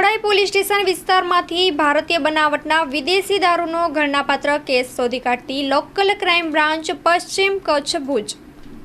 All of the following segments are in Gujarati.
કોડાઈ પોલીસ સ્ટેશન વિસ્તારમાંથી ભારતીય બનાવટના વિદેશી દારૂનો ગણનાપાત્ર કેસ શોધી કાઢતી લોકલ ક્રાઇમ બ્રાન્ચ પશ્ચિમ કચ્છ ભુજ.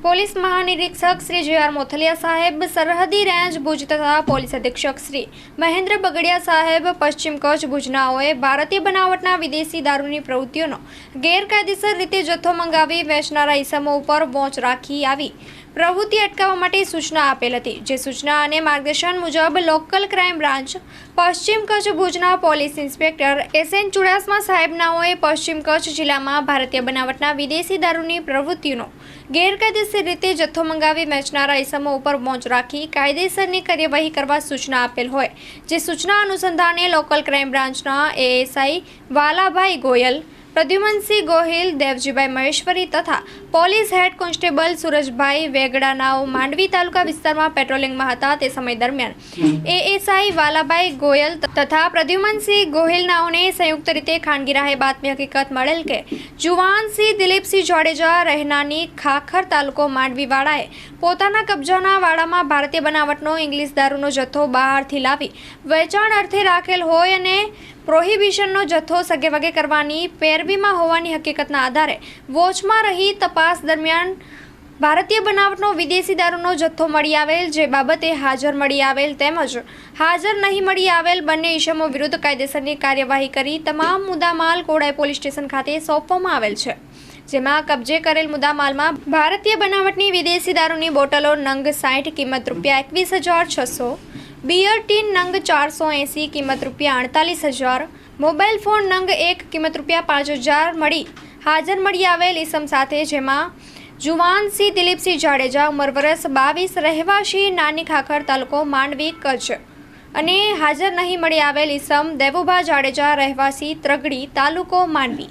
પોલીસ મહાનિરીક્ષક શ્રી જે મોથલિયા સાહેબ, સરહદી રેન્જ ભુજ તથા પોલીસ અધિક્ષક શ્રી મહેન્દ્ર બગડિયા સાહેબ, પશ્ચિમ કચ્છ ભુજનાઓએ ભારતીય બનાવટના વિદેશી દારૂની પ્રવૃત્તિઓનો ગેરકાયદેસર રીતે જથ્થો મંગાવી વેચનારા ઇસમો ઉપર વોચ રાખી આવી. પ્રવૃત્તિ અટકાવવા માટે સૂચના આપેલ હતી, જે સૂચના અને માર્ગદર્શન મુજબ લોકલ ક્રાઇમ બ્રાન્ચ, પશ્ચિમ કચ્છ ભુજના police inspector S N Chudasama સાહેબનાઓએ પશ્ચિમ કચ્છ જિલ્લામાં ભારતીય બનાવટના વિદેશી દારૂની પ્રવૃત્તિઓનો ગેરકાયદેસર રીતે જથ્થો મંગાવી વેચનારા ઇસમો ઉપર મોંચ રાખી કાયદેસરની કાર્યવાહી કરવા સૂચના આપેલ હોય, જે સૂચના અનુસંધાને લોકલ ક્રાઇમ બ્રાન્ચના એએસઆઈ વાલાભાઈ ગોયલ પ્રદ્યુમનસિંહ ગોહિલ, દેવજીભાઈ મહેશ્વરી તથા પોલીસ હેડ કોન્સ્ટેબલ સુરજભાઈ વેગડાનાઓ માંડવી તાલુકા વિસ્તારમાં પેટ્રોલિંગમાં હતા તે સમય દરમિયાન. એએસઆઈ વાલાભાઈ ગોયલ તથા પ્રદ્યુમનસિંહ ગોહિલનાઓને સંયુક્ત રીતે ખાનગી બાતમી હકીકત મળેલ કે જુવાનસિંહ દિલીપસિંહ જાડેજા રહેનાની ખાખર તાલુકો માંડવીવાળાએ પોતાના કબજાના વાડામાં ભારતીય બનાવટનો ઇંગ્લિશ દારૂનો જથ્થો બહારથી લાવી વેચાણ અર્થે રાખેલ હોય અને પ્રોહિબિશનનો જથ્થો સગેવગે કરવાની પેરવીમાં હોવાની હકીકતના આધારે વોચમાં રહી તપાસ દરમિયાન ભારતીય બનાવટનો વિદેશી દારૂનો જથ્થો મળી આવેલ, જે બાબતે હાજર મળી આવેલ તેમજ હાજર નહીં મળી આવેલ બંને ઇસમો વિરુદ્ધ કાયદેસરની કાર્યવાહી કરી તમામ મુદ્દામાલ કોડાઈ પોલીસ સ્ટેશન ખાતે સોંપવામાં આવેલ છે. જેમાં કબજે કરેલ મુદ્દામાલમાં ભારતીય બનાવટની વિદેશી દારૂની બોટલો નંગ સાઠ કિંમત રૂપિયા એકવીસ હજાર છસો બિયર ટીન નંગ ચારસો એંસી, કિંમત રૂપિયા અડતાલીસ હજાર. મોબાઈલ ફોન નંગ એક, કિંમત રૂપિયા પાંચ હજાર મળી. હાજર મળી આવેલ ઇસમ સાથે જેમાં જુવાનસિંહ દિલીપસિંહ જાડેજા, ઉંમર વર્ષ બાવીસ, રહેવાસી નાની ખાખર તાલુકો માંડવી, કચ્છ. અને હાજર નહીં મળી આવેલ ઇસમ દેવુભા જાડેજા, રહેવાસી ત્રગડી તાલુકો માંડવી.